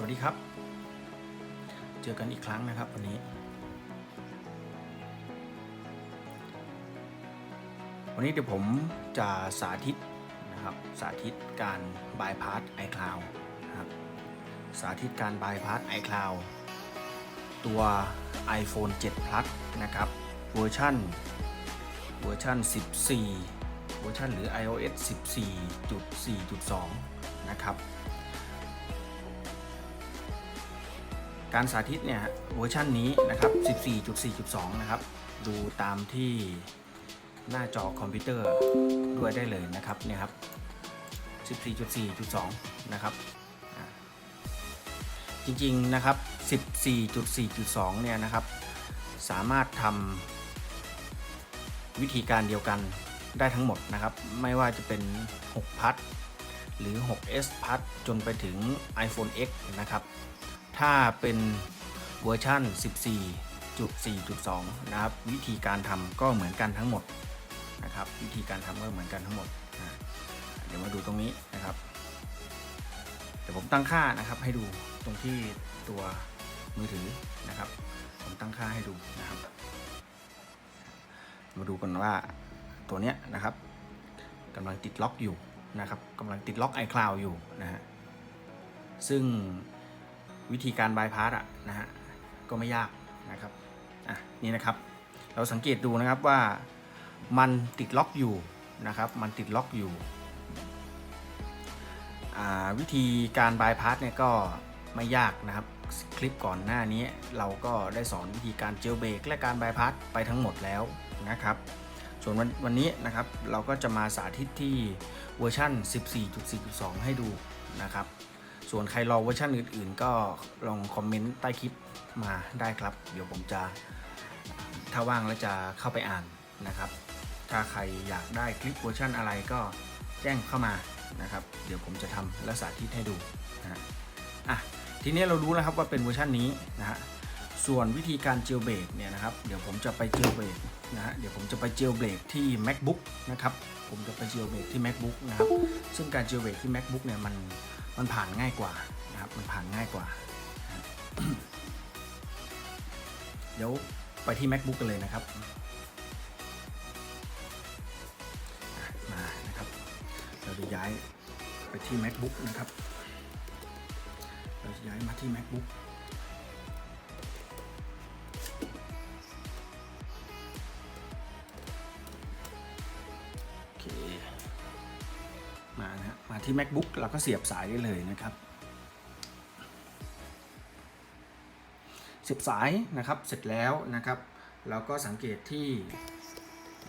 สวัสดีครับ เจอกันอีกครั้งนะครับวันนี้ วันนี้เดี๋ยวผมจะสาธิตนะครับ สาธิตการบายพาส iCloud นะครับ สาธิตการบายพาส iCloud ตัว iPhone 7 Plus นะครับ เวอร์ชันเวอร์ชัน14 เวอร์ชันหรือ iOS 14.4.2 นะครับ การสาธิตเนี่ยเวอร์ชันนี้นะครับ 14.4.2 นะครับ ดูตามที่หน้าจอคอมพิวเตอร์ด้วยได้เลยนะครับเนี่ยครับ 14.4.2 นะครับจริงๆนะครับ 14.4.2 เนี่ยนะครับ สามารถทำวิธีการเดียวกันได้ทั้งหมดนะครับ ไม่ว่าจะเป็น 6 พัทหรือ 6s พัทจนไปถึง iPhone X นะครับ ถ้าเป็นเวอร์ชัน14.4.2 นะครับ วิธีการทำก็เหมือนกันทั้งหมดนะครับ วิธีการทำก็เหมือนกันทั้งหมดนะเดี๋ยวมาดูตรงนี้นะครับ เดี๋ยวผมตั้งค่านะครับให้ดูตรงที่ตัวมือถือนะครับ ผมตั้งค่าให้ดูนะครับ มาดูกันว่าตัวเนี้ยนะครับกำลังติดล็อกอยู่นะครับกำลังติดล็อก iCloud อยู่นะฮะซึ่ง วิธีการบายพาสอะนะฮะก็ไม่ยากนะครับอะนี่นะครับ เราสังเกตดูนะครับว่ามันติดล็อกอยู่นะครับ มันติดล็อกอยู่อ่าวิธีการบายพาสเนี่ยก็ไม่ยากนะครับ คลิปก่อนหน้านี้เราก็ได้สอนวิธีการเจลเบรกและการบายพาสไปทั้งหมดแล้วนะครับ ส่วนวันวันนี้นะครับเราก็จะมาสาธิตที่เวอร์ชัน14.4.2 ให้ดูนะครับ ส่วนใครรอเวอร์ชันอื่น ๆ ก็ลองคอมเมนต์ใต้คลิปมาได้ครับ เดี๋ยวผมจะถ้าว่างแล้วจะเข้าไปอ่านนะครับ ถ้าใครอยากได้คลิปเวอร์ชันอะไรก็แจ้งเข้ามานะครับ เดี๋ยวผมจะทำและสาธิตให้ดูนะฮะอะทีนี้เรารู้แล้วครับว่าเป็นเวอร์ชันนี้นะฮะส่วนวิธีการเจลเบรกเนี่ยนะครับ เดี๋ยวผมจะไปเจลเบรกนะฮะเดี๋ยวผมจะไปเจลเบรกที่ macbook นะครับ ผมจะไปเจลเบรกที่ macbook นะครับ ซึ่งการเจลเบรกที่ macbook เนี่ยมัน มันผ่านง่ายกว่านะครับ มันผ่านง่ายกว่า เดี๋ยวไปที่ macbook กันเลยนะครับ มานะครับ เราจะย้ายไปที่ macbook นะครับ เราจะย้ายมาที่ macbook ที่ macbook เราก็เสียบสายได้เลยนะครับ เสียบสายนะครับเสร็จแล้วนะครับเราก็สังเกตที่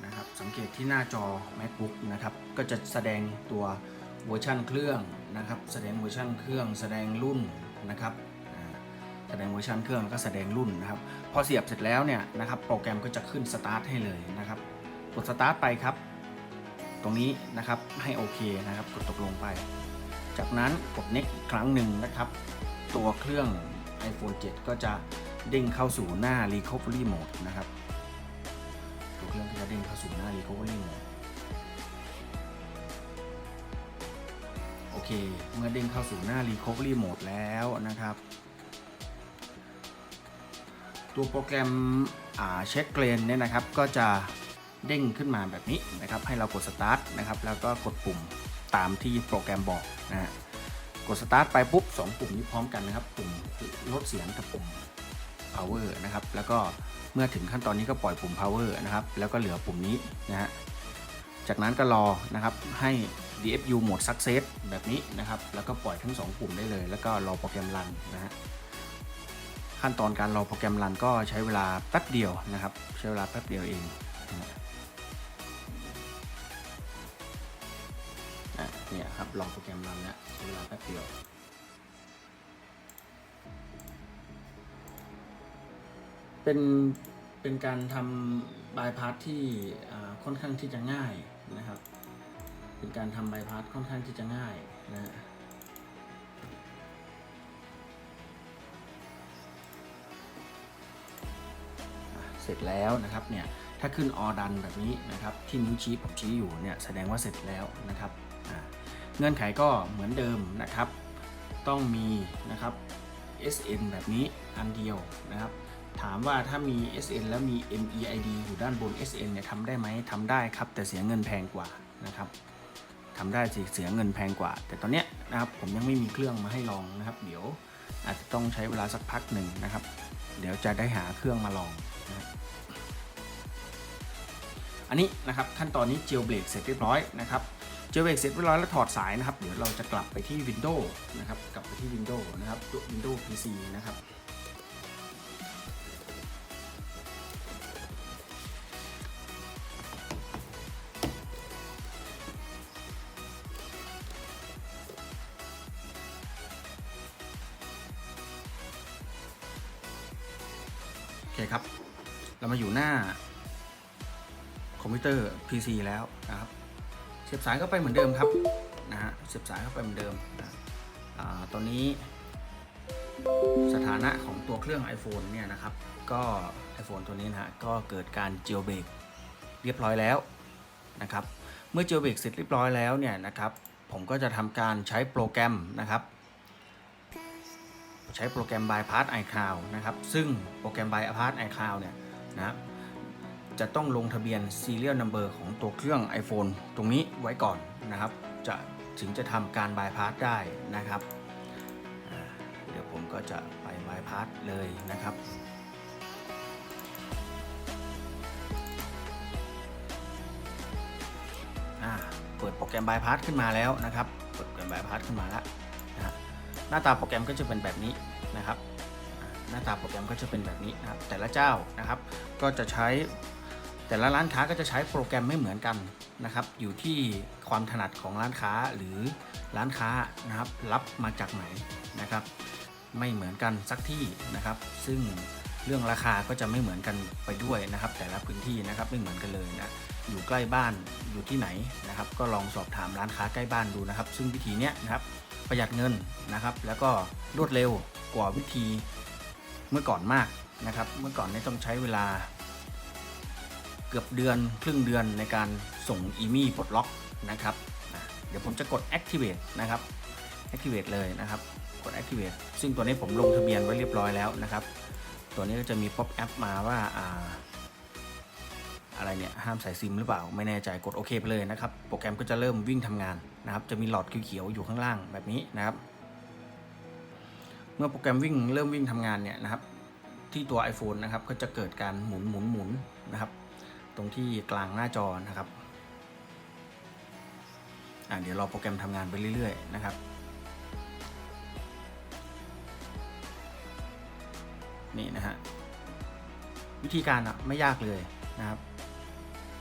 นะครับสังเกตที่หน้าจอ macbook นะครับก็จะแสดงตัวเวอร์ชันเครื่องนะครับแสดงเวอร์ชันเครื่อง แสดงรุ่นนะครับแสดงเวอร์ชันเครื่องแล้วก็แสดงรุ่นนะครับพอเสียบเสร็จแล้วเนี่ยนะครับโปรแกรมก็จะขึ้นสตาร์ทให้เลยนะครับกดสตาร์ทไปครับ ตรงนี้นะครับให้โอเคนะครับ กดตกลงไป จากนั้นกด next อีกครั้งหนึ่งนะครับ ตัวเครื่อง iPhone 7 ก็จะเด้งเข้าสู่หน้า recovery mode นะครับ ตัวเครื่องก็จะเด้งเข้าสู่หน้า recovery mode โอเค เมื่อเด้งเข้าสู่หน้า recovery mode แล้วนะครับ ตัวโปรแกรมเช็คเกรนเนี่ยนะครับก็จะ เด้งขึ้นมาแบบนี้นะครับ ให้เรากด start นะครับ แล้วก็กดปุ่มตามที่โปรแกรมบอกนะฮะ กด start ไปปุ๊บ2ปุ่มนี้พร้อมกันนะครับ ปุ่มลดเสียงกับปุ่ม power นะครับ แล้วก็เมื่อถึงขั้นตอนนี้ก็ปล่อยปุ่ม power นะครับ แล้วก็เหลือปุ่มนี้นะฮะ จากนั้นก็รอนะครับให้ DFU mode success แบบนี้นะครับ แล้วก็ปล่อยทั้ง 2 ปุ่มได้เลย แล้วก็รอโปรแกรมรันนะฮะขั้นตอนการรอโปรแกรมรันก็ใช้เวลาแป๊บเดียวนะครับ ใช้เวลาแป๊บเดียวเองนะ เนี่ยครับรอโปรแกรมรันแล้วใช้เวลาแป๊บเดียวเป็นเป็นการทำบายพาสที่ค่อนข้างที่จะง่ายนะครับ เป็นการทำบายพาสค่อนข้างที่จะง่ายนะเสร็จแล้วนะครับเนี่ยถ้าขึ้นออดันแบบนี้นะครับที่นิ้วชี้ผมชี้อยู่เนี่ยแสดงว่าเสร็จแล้วนะครับอะ เงื่อนไขก็เหมือนเดิมนะครับ ต้องมีนะครับ SN แบบนี้อันเดียวนะครับ ถามว่าถ้ามี SN แล้วมี MEID อยู่ด้านบน SN เนี่ยทำได้ไหมทำได้ครับ แต่เสียเงินแพงกว่านะครับทำได้สิเสียเงินแพงกว่า แต่ตอนเนี้ยนะครับผมยังไม่มีเครื่องมาให้ลองนะครับ เดี๋ยวอาจจะต้องใช้เวลาสักพักหนึ่งนะครับ เดี๋ยวจะได้หาเครื่องมาลองนะครับอันนี้นะครับขั้นตอนนี้เจลเบรกเสร็จเรียบร้อยนะครับ เจลเบรกเสร็จเรียบร้อยแล้วถอดสายนะครับ เดี๋ยวเราจะกลับไปที่ Windows นะครับ กลับไปที่ Windows นะครับ Windows PC นะครับ โอเคครับ เรามาอยู่หน้าคอมพิวเตอร์ PC แล้วนะครับ เสียบสายเข้าไปเหมือนเดิมครับนะฮะเสียบสายเข้าไปเหมือนเดิมนะอตอนนี้สถานะของตัวเครื่อง iPhone เนี่ยนะครับ ก็ iPhone ตัวนี้นะฮะก็เกิดการเจลเบรกเรียบร้อยแล้วนะครับ เมื่อเจลเบรกเสร็จเรียบร้อยแล้วเนี่ยนะครับ ผมก็จะทำการใช้โปรแกรมนะครับ ใช้โปรแกรม Bypass iCloud นะครับ ซึ่งโปรแกรม Bypass iCloud เนี่ยนะครับ จะต้องลงทะเบียน Serial Number ของตัวเครื่อง iPhone ตรงนี้ไว้ก่อนนะครับ จะถึงจะทำการ Bypass ได้นะครับ เดี๋ยวผมก็จะไป Bypass เลยนะครับเปิดโปรแกรม Bypass ขึ้นมาแล้วนะครับ เปิดโปรแกรม Bypass ขึ้นมาแล้วนะหน้าตาโปรแกรมก็จะเป็นแบบนี้นะครับ หน้าตาโปรแกรมก็จะเป็นแบบนี้นะครับ แต่ละเจ้านะครับ ก็จะใช้ แต่ละร้านค้าก็จะใช้โปรแกรมไม่เหมือนกันนะครับ อยู่ที่ความถนัดของร้านค้าหรือร้านค้านะครับ รับมาจากไหนนะครับ ไม่เหมือนกันสักที่นะครับ ซึ่งเรื่องราคาก็จะไม่เหมือนกันไปด้วยนะครับ แต่ละพื้นที่นะครับไม่เหมือนกันเลยนะอยู่ใกล้บ้านอยู่ที่ไหนนะครับ ก็ลองสอบถามร้านค้าใกล้บ้านดูนะครับ ซึ่งวิธีนี้นะครับประหยัดเงินนะครับ แล้วก็รวดเร็วกว่าวิธีเมื่อก่อนมากนะครับ เมื่อก่อนนี่ต้องใช้เวลา เกือบเดือนครึ่งเดือนในการส่งอีมี่ปลดล็อกนะครับ เดี๋ยวผมจะกด activate นะครับ activate เลยนะครับ กด activate ซึ่งตัวนี้ผมลงทะเบียนไว้เรียบร้อยแล้วนะครับ ตัวนี้ก็จะมี pop up มาว่าอ่าอะไรเนี่ย ห้ามใส่ซิมหรือเปล่า ไม่แน่ใจ กดโอเคไปเลยนะครับ โปรแกรมก็จะเริ่มวิ่งทำงานนะครับ จะมีหลอดเขียวๆอยู่ข้างล่างแบบนี้นะครับ เมื่อโปรแกรมวิ่งเริ่มวิ่งทำงานเนี่ยนะครับ ที่ตัว iPhone นะครับ ก็จะเกิดการหมุนหมุนหมุนนะครับ ตรงที่กลางหน้าจอนะครับอ่าเดี๋ยวรอโปรแกรมทำงานไปเรื่อยๆนะครับนี่นะฮะวิธีการอะไม่ยากเลยนะครับ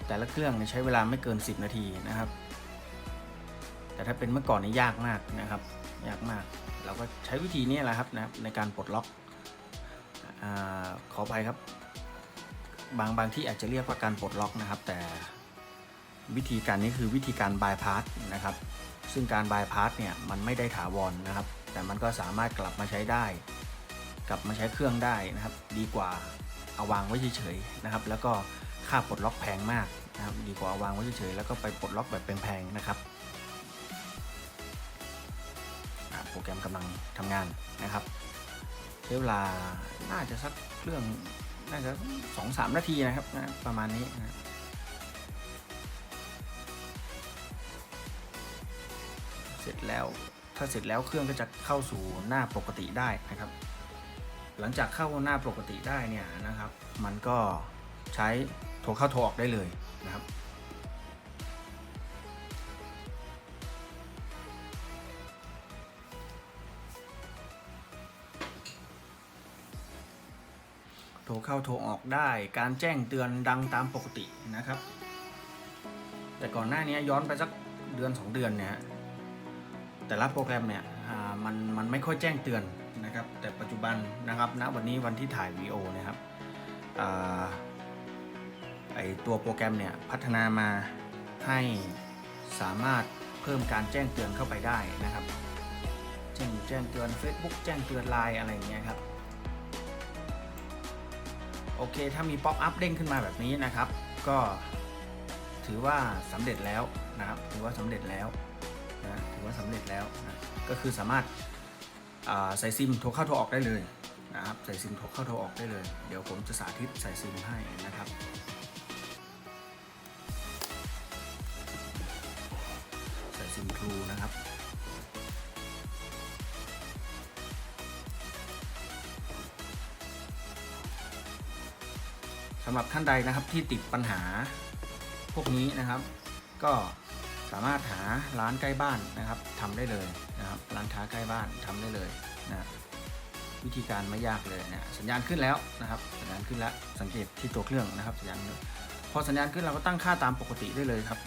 แต่ละเครื่องใช้เวลาไม่เกิน 10 นาทีนะครับ แต่ถ้าเป็นเมื่อก่อนนี่ยากมากนะครับ ยากมาก เราก็ใช้วิธีนี้แหละครับนะครับในการปลดล็อกอาขอไปครับ บางบางที่อาจจะเรียกว่าการปลดล็อกนะครับ แต่วิธีการนี้คือวิธีการบายพาสนะครับ ซึ่งการบายพาสเนี่ยมันไม่ได้ถาวรนะครับ แต่มันก็สามารถกลับมาใช้ได้ กลับมาใช้เครื่องได้นะครับ ดีกว่าเอาวางไว้เฉยๆนะครับ แล้วก็ค่าปลดล็อกแพงมากนะครับ ดีกว่าเอาวางไว้เฉยๆแล้วก็ไปปลดล็อกแบบแพงๆนะครับโปรแกรมกำลังทำงานนะครับใช้เวลาน่าจะสักเครื่อง น่าจะสองสามนาทีนะครับนะประมาณนี้นะเสร็จแล้วถ้าเสร็จแล้วเครื่องก็จะเข้าสู่หน้าปกติได้นะครับ หลังจากเข้าหน้าปกติได้เนี่ยนะครับ มันก็ใช้โทรเข้าโทรออกได้เลยนะครับ โทรเข้าโทรออกได้ การแจ้งเตือนดังตามปกตินะครับ แต่ก่อนหน้านี้ย้อนไปสักเดือน 2 เดือนเนี่ยแต่ละโปรแกรมเนี่ยมันมันไม่ค่อยแจ้งเตือนนะครับ แต่ปัจจุบันนะครับณวันนี้วันที่ถ่ายวีโอนะครับอไอตัวโปรแกรมเนี่ยพัฒนามาให้สามารถเพิ่มการแจ้งเตือนเข้าไปได้นะครับ แจ้งแจ้งเตือน Facebook แจ้งเตือน Line อะไรอย่างเงี้ยครับ โอเค ถ้ามีป๊อปอัพเด้งขึ้นมาแบบนี้นะครับ ก็ถือว่าสำเร็จแล้วนะครับ ถือว่าสำเร็จแล้วนะถือว่าสำเร็จแล้วนะก็คือสามารถใส่ซิมโทรเข้าโทรออกได้เลยนะครับ ใส่ซิมโทรเข้าโทรออกได้เลย เดี๋ยวผมจะสาธิตใส่ซิมให้นะครับำหรับท่านใดนะครับที่ติดปัญหาพวกนี้นะครับ ก็สามารถหาร้านใกล้บ้านนะครับทำได้เลยนะครับร้านค้าใกล้บ้านทำได้เลยนะวิธีการไม่ยากเลยนะสัญญาณขึ้นแล้วนะครับ สัญญาณขึ้นแล้วสังเกตที่ตัวเครื่องนะครับ สัญญาณพอสัญญาณขึ้นเราก็ตั้งค่าตามปกติได้เลยครับ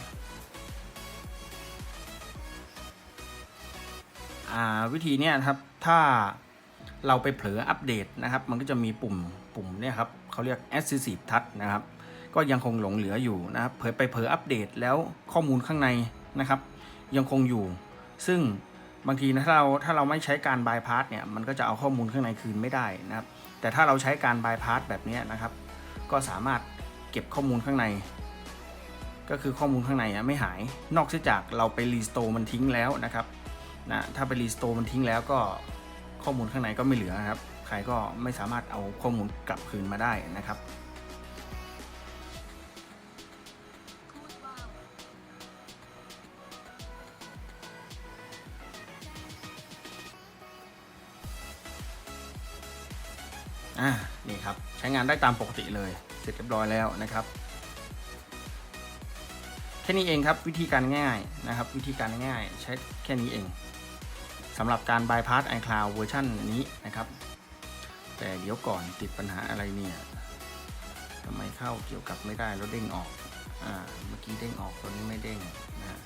อ่าวิธีเนี้ยนะครับถ้าเราไปเผลออัปเดตนะครับ มันก็จะมีปุ่มปุ่มเนี่ยครับ เขาเรียก Assistive Touch นะครับก็ยังคงหลงเหลืออยู่นะครับเผลอไปเผลออัปเดตแล้วข้อมูลข้างในนะครับ ยังคงอยู่ ซึ่งบางทีนะถ้าเราถ้าเราไม่ใช้การบายพาสเนี่ยมันก็จะเอาข้อมูลข้างในคืนไม่ได้นะครับ แต่ถ้าเราใช้การบายพาสแบบนี้นะครับ ก็สามารถเก็บข้อมูลข้างใน ก็คือข้อมูลข้างในอะไม่หาย นอกจากเราไปรีสโตร์มันทิ้งแล้วนะครับนะถ้าไปรีสโตร์มันทิ้งแล้วก็ข้อมูลข้างในก็ไม่เหลือครับ ครก็ไม่สามารถเอาข้อมูลกลับคืนมาได้นะครับ อ่า นี่ครับ ใช้งานได้ตามปกติเลย เสร็จเรียบร้อยแล้วนะครับแค่นี้เองครับวิธีการง่ายนะครับ วิธีการง่ายใช้แค่นี้เองสำหรับการบายพาส iCloud เวอร์ชันนี้นะครับ เดี๋ยวก่อนติดปัญหาอะไรเนี่ยทำไมเข้าเกี่ยวกับไม่ได้แล้วเด้งออก อ่า เมื่อกี้เด้งออกตัวนี้ไม่เด้งนะ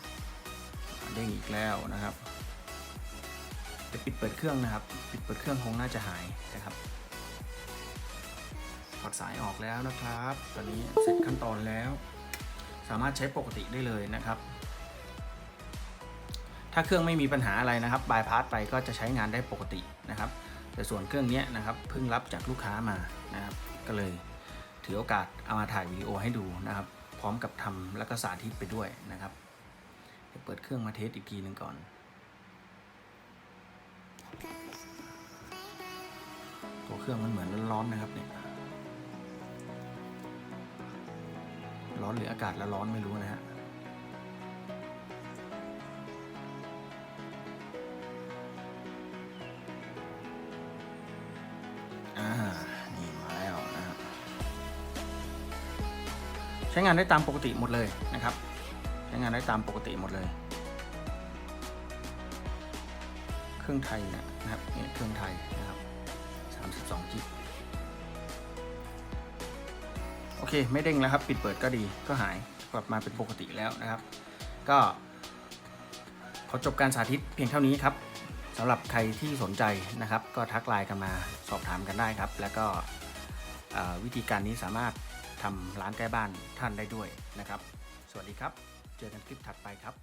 เด้งอีกแล้วนะครับจะปิดเปิดเครื่องนะครับ ปิดเปิดเครื่องคงน่าจะหายนะครับถอดสายออกแล้วนะครับ ตอนนี้เสร็จขั้นตอนแล้ว สามารถใช้ปกติได้เลยนะครับ ถ้าเครื่องไม่มีปัญหาอะไรนะครับบายพาสไปก็จะใช้งานได้ปกตินะครับ แต่ส่วนเครื่องนี้นะครับเพิ่งรับจากลูกค้ามานะครับ ก็เลยถือโอกาสเอามาถ่ายวิดีโอให้ดูนะครับ พร้อมกับทำแล้วก็สาธิตไปด้วยนะครับเปิดเครื่องมาเทสอีกทีหนึ่งก่อนตัวเครื่องมันเหมือนร้อนๆนะครับเนี่ยร้อนหรืออากาศแล้วร้อนไม่รู้นะฮะ ช้งานได้ตามปกติหมดเลยนะครับ ใช้งานได้ตามปกติหมดเลย เครื่องไทยนะครับนี่เครื่องไทยนะครับ32จิกโอเคไม่เด้งแล้วครับ ปิดเปิดก็ดีก็หายกลับมาเป็นปกติแล้วนะครับ ก็ขอจบการสาธิตเพียงเท่านี้ครับสำหรับใครที่สนใจนะครับ ก็ทักไลน์กันมาสอบถามกันได้ครับ แล้วก็วิธีการนี้สามารถ ทำร้านใกล้บ้านท่านได้ด้วยนะครับ สวัสดีครับ เจอกันคลิปถัดไปครับ